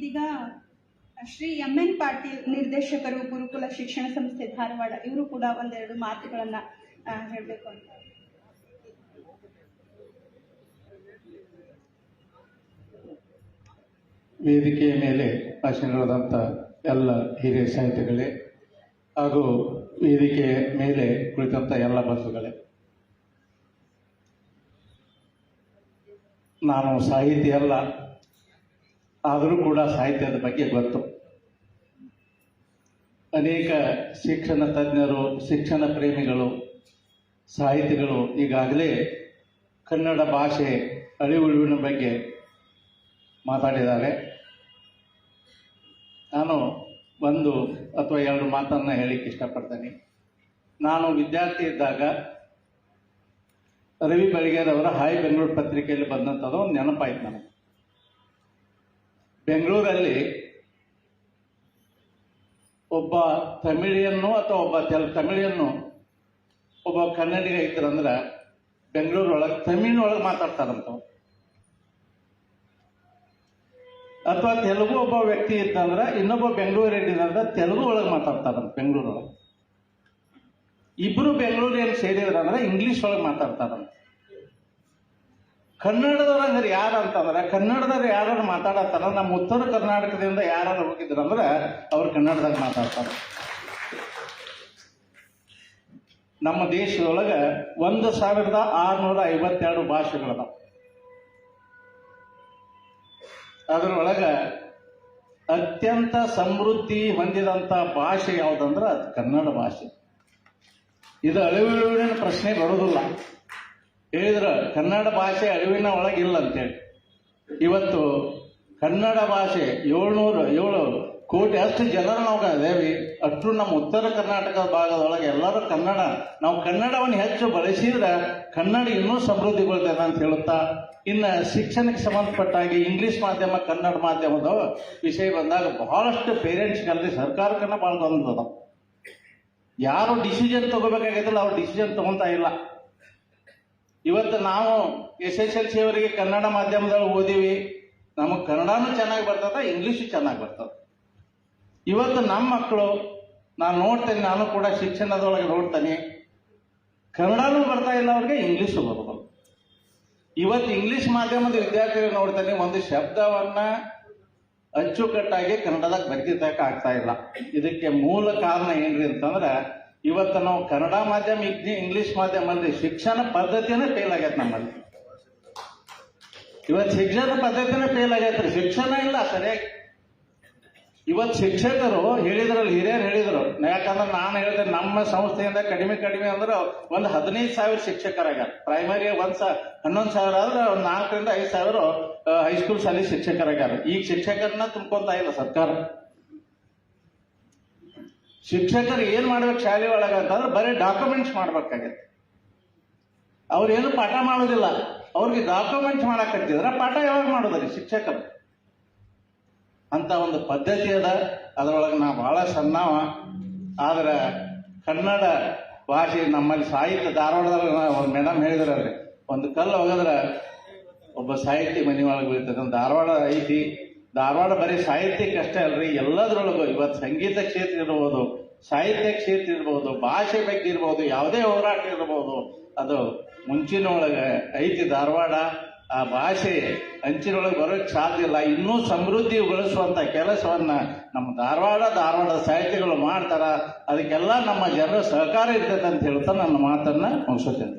ಇದೀಗ Shri M N Patil ನಿರ್ದೇಶಕರು, ಗುರುಕುಲ ಶಿಕ್ಷಣ ಸಂಸ್ಥೆ ಧಾರವಾಡ, ಇವರು ಕೂಡ ಒಂದೆರಡು ಮಾತುಗಳನ್ನ ಹೇಳಬೇಕು ಅಂತ. ವೇದಿಕೆಯ ಮೇಲೆ ಭಾಷಣಗಳಾದಂಥ ಎಲ್ಲ ಹಿರಿಯ ಸಾಹಿತಿಗಳೇ ಹಾಗೂ ವೇದಿಕೆಯ ಮೇಲೆ ಕುಳಿತಂಥ ಎಲ್ಲ ಬಸ್ಸುಗಳೇ ನಾನು ಸಾಹಿತಿ ಅಲ್ಲ ಆದರೂ ಕೂಡ ಸಾಹಿತ್ಯದ ಬಗ್ಗೆ ಗೊತ್ತು. ಅನೇಕ ಶಿಕ್ಷಣ ತಜ್ಞರು, ಶಿಕ್ಷಣ ಪ್ರೇಮಿಗಳು, ಸಾಹಿತಿಗಳು ಈಗಾಗಲೇ ಕನ್ನಡ ಭಾಷೆ ಅಳಿವುಳಿವಿನ ಬಗ್ಗೆ ಮಾತಾಡಿದ್ದಾರೆ. ನಾನು ಒಂದು ಅಥವಾ ಎರಡು ಮಾತನ್ನು ಹೇಳಿಕ್ಕೆ ಇಷ್ಟಪಡ್ತೇನೆ. ನಾನು ವಿದ್ಯಾರ್ಥಿ ಇದ್ದಾಗ ರವಿ ಬೆಳಗೇರವರ ಹಾಯ್ ಬೆಂಗಳೂರು ಪತ್ರಿಕೆಯಲ್ಲಿ ಬಂದಂಥದ್ದು ಒಂದು ನೆನಪಾಯ್ತು ನನಗೆ. ಬೆಂಗಳೂರಲ್ಲಿ ಒಬ್ಬ ತಮಿಳಿಯನ್ನು ಅಥವಾ ಒಬ್ಬ ತೆಲ್, ತಮಿಳಿಯನ್ನು ಒಬ್ಬ ಕನ್ನಡಿಗ ಇದ್ರಂದ್ರೆ ಬೆಂಗಳೂರೊಳಗೆ, ತಮಿಳಿನೊಳಗೆ ಮಾತಾಡ್ತಾರಂತ ಅಥವಾ ತೆಲುಗು ಒಬ್ಬ ವ್ಯಕ್ತಿ ಇತ್ತಂದ್ರೆ ಇನ್ನೊಬ್ಬ ಬೆಂಗಳೂರು ಇದ್ದಂದ್ರೆ ತೆಲುಗು ಒಳಗೆ ಮಾತಾಡ್ತಾರಂತ ಬೆಂಗಳೂರೊಳಗೆ. ಇಬ್ಬರು ಬೆಂಗಳೂರು ಏನು ಸೇರಿದ್ರಂದ್ರೆ ಇಂಗ್ಲಿಷ್ ಒಳಗೆ ಮಾತಾಡ್ತಾರಂತ. ಕನ್ನಡದವ್ರು ಯಾರ ಅಂತಂದ್ರೆ ಕನ್ನಡದವ್ರು ಯಾರು ಮಾತಾಡತ್ತಾರ, ನಮ್ಮ ಉತ್ತರ ಕರ್ನಾಟಕದಿಂದ ಯಾರು ಹೋಗಿದ್ರಂದ್ರೆ ಅವ್ರು ಕನ್ನಡದಾಗ ಮಾತಾಡ್ತಾರೆ. ನಮ್ಮ ದೇಶದೊಳಗೆ ಒಂದು ಸಾವಿರದ ಆರುನೂರ ಐವತ್ತೆರಡು ಭಾಷೆಗಳದಾವ. ಅದರೊಳಗ ಅತ್ಯಂತ ಸಮೃದ್ಧಿ ಹೊಂದಿದಂತ ಭಾಷೆ ಯಾವುದಂದ್ರೆ ಅದು ಕನ್ನಡ ಭಾಷೆ. ಇದು ಅಳಿವಿನ ಪ್ರಶ್ನೆ ಬರೋದಿಲ್ಲ. ಹೇಳಿದ್ರ ಕನ್ನಡ ಭಾಷೆ ಅರಿವಿನ ಒಳಗಿಲ್ಲ ಅಂತೇಳಿ. ಇವತ್ತು ಕನ್ನಡ ಭಾಷೆ ಏಳ್ನೂರು ಏಳು ಕೋಟಿ ಅಷ್ಟು ಜನರು ನಾವು ಅದೇವಿ ಅಷ್ಟು ನಮ್ಮ ಉತ್ತರ ಕರ್ನಾಟಕದ ಭಾಗದೊಳಗೆ ಎಲ್ಲರೂ ಕನ್ನಡ, ನಾವು ಕನ್ನಡವನ್ನು ಹೆಚ್ಚು ಬಳಸಿದ್ರೆ ಕನ್ನಡ ಇನ್ನೂ ಸಮೃದ್ಧಿಗೊಳ್ತದೆ ಅಂತ ಹೇಳುತ್ತಾ, ಇನ್ನು ಶಿಕ್ಷಣಕ್ಕೆ ಸಂಬಂಧಪಟ್ಟ ಹಾಗೆ ಇಂಗ್ಲಿಷ್ ಮಾಧ್ಯಮ, ಕನ್ನಡ ಮಾಧ್ಯಮದ ವಿಷಯ ಬಂದಾಗ ಬಹಳಷ್ಟು ಪೇರೆಂಟ್ಸ್ಗಳಲ್ಲಿ ಸರ್ಕಾರಕ್ಕನ್ನ ಭಾಳ ಬಂದದ ಯಾರು ಡಿಸಿಷನ್ ತಗೋಬೇಕಾಗಿದ್ದಲ್ಲ ಅವ್ರು ಡಿಸಿಷನ್ ತಗೊಂತ ಇಲ್ಲ. ಇವತ್ತು ನಾವು ಎಸ್ ಎಸ್ ಎಲ್ ಸಿ ಅವರಿಗೆ ಕನ್ನಡ ಮಾಧ್ಯಮದಲ್ಲಿ ಓದಿವಿ. ನಮಗೆ ಕನ್ನಡನೂ ಚೆನ್ನಾಗಿ ಬರ್ತದ, ಇಂಗ್ಲೀಷು ಚೆನ್ನಾಗಿ ಬರ್ತದ. ಇವತ್ತು ನಮ್ಮ ಮಕ್ಕಳು ನಾನು ನೋಡ್ತೇನೆ, ನಾನು ಕೂಡ ಶಿಕ್ಷಣದೊಳಗೆ ನೋಡ್ತೇನೆ. ಕನ್ನಡನೂ ಬರ್ತಾ ಇಲ್ಲ, ಅವ್ರಿಗೆ ಇಂಗ್ಲೀಷು ಬರೋದು ಇವತ್ತು ಇಂಗ್ಲಿಷ್ ಮಾಧ್ಯಮದ ವಿದ್ಯಾರ್ಥಿಗಳು ನೋಡ್ತೇನೆ, ಒಂದು ಶಬ್ದವನ್ನ ಅಚ್ಚುಕಟ್ಟಾಗಿ ಕನ್ನಡದಾಗ ಬರ್ದಿದ್ದಕ್ಕೆ ಆಗ್ತಾ ಇಲ್ಲ. ಇದಕ್ಕೆ ಮೂಲ ಕಾರಣ ಏನ್ರಿ ಅಂತಂದ್ರೆ ಇವತ್ತು ನಾವು ಕನ್ನಡ ಮಾಧ್ಯಮ ಇಂಗ್ಲಿಷ್ ಮಾಧ್ಯಮದಲ್ಲಿ ಶಿಕ್ಷಣ ಪದ್ಧತಿನೇ ಫೇಲ್ ಆಗೈತೆ ನಮ್ಮಲ್ಲಿ. ಇವತ್ತು ಶಿಕ್ಷಣ ಪದ್ಧತಿನೇ ಫೇಲ್ ಆಗೈತ್ರಿ ಶಿಕ್ಷಣ ಇಲ್ಲ, ಸರಿಯಾಗಿ. ಇವತ್ತು ಶಿಕ್ಷಕರು ಹೇಳಿದ್ರಲ್ಲಿ ಹಿರಿಯರು ಹೇಳಿದ್ರು. ಯಾಕಂದ್ರೆ ನಾನು ಹೇಳಿದೆ, ನಮ್ಮ ಸಂಸ್ಥೆಯಿಂದ ಕಡಿಮೆ ಕಡಿಮೆ ಅಂದ್ರೆ ಒಂದು ಹದಿನೈದು ಸಾವಿರ ಶಿಕ್ಷಕರಾಗ್ಯಾರ. ಪ್ರೈಮರಿ ಒಂದ್ ಸಾ, ಹನ್ನೊಂದು ಸಾವಿರ ಆದ್ರೆ ಒಂದು ನಾಲ್ಕರಿಂದ ಐದು ಸಾವಿರ ಹೈಸ್ಕೂಲ್ ಶಾಲೆ ಶಿಕ್ಷಕರಾಗ್ಯಾರ. ಈಗ ಶಿಕ್ಷಕರನ್ನ ತುಂಬ್ಕೊಂತ ಇಲ್ಲ ಸರ್ಕಾರ. ಶಿಕ್ಷಕರು ಏನ್ ಮಾಡ್ಬೇಕು ಶಾಲೆ ಒಳಗ ಅಂತಂದ್ರೆ ಬರೀ ಡಾಕ್ಯುಮೆಂಟ್ಸ್ ಮಾಡ್ಬೇಕಾಗತ್ತೆ. ಅವ್ರೇನು ಪಾಠ ಮಾಡೋದಿಲ್ಲ. ಅವ್ರಿಗೆ ಡಾಕ್ಯುಮೆಂಟ್ಸ್ ಮಾಡಕತ್ತಿದ್ರೆ ಪಾಠ ಯಾವಾಗ ಮಾಡೋದ್ರಿ ಶಿಕ್ಷಕರು? ಅಂತ ಒಂದು ಪದ್ಧತಿ ಅದ. ಅದರೊಳಗೆ ನಾ ಬಹಳ ಸಣ್ಣವ. ಆದ್ರೆ ಕನ್ನಡ ಭಾಷೆ ನಮ್ಮಲ್ಲಿ ಸಾಹಿತ್ಯ ಧಾರವಾಡದಲ್ಲಿ ಒಂದು ಮೇಡಮ್ ಹೇಳಿದ್ರಲ್ರಿ ಒಂದು ಕಲ್ಲು ಹೋಗದ್ರ ಒಬ್ಬ ಸಾಹಿತಿ ಮನೆ ಒಳಗೆ ಬೀಳ್ತದೆ ಧಾರವಾಡ ಐತಿ. ಧಾರವಾಡ ಬರೀ ಸಾಹಿತ್ಯಕ್ಕೆ ಅಷ್ಟೇ ಅಲ್ರಿ, ಎಲ್ಲದರೊಳಗೂ ಇವತ್ತು ಸಂಗೀತ ಕ್ಷೇತ್ರ ಇರ್ಬೋದು, ಸಾಹಿತ್ಯ ಕ್ಷೇತ್ರ ಇರ್ಬೋದು, ಭಾಷೆ ಬಗ್ಗೆ ಇರ್ಬೋದು, ಯಾವುದೇ ಹೋರಾಟ ಇರ್ಬೋದು, ಅದು ಮುಂಚಿನೊಳಗೆ ಐತಿ ಧಾರವಾಡ, ಆ ಭಾಷೆ ಅಂಚಿನೊಳಗೆ ಬರೋಕ್ಕೆ ಸಾಧ್ಯ ಇಲ್ಲ. ಇನ್ನೂ ಸಮೃದ್ಧಿಗೊಳಿಸುವಂಥ ಕೆಲಸವನ್ನು ನಮ್ಮ ಧಾರವಾಡ, ಧಾರವಾಡದ ಸಾಹಿತ್ಯಗಳು ಮಾಡ್ತಾರ. ಅದಕ್ಕೆಲ್ಲ ನಮ್ಮ ಜನರ ಸಹಕಾರ ಇರ್ತೈತೆ ಅಂತ ಹೇಳ್ತಾ ನನ್ನ ಮಾತನ್ನು ಮುಗಿಸುತ್ತೇನೆ.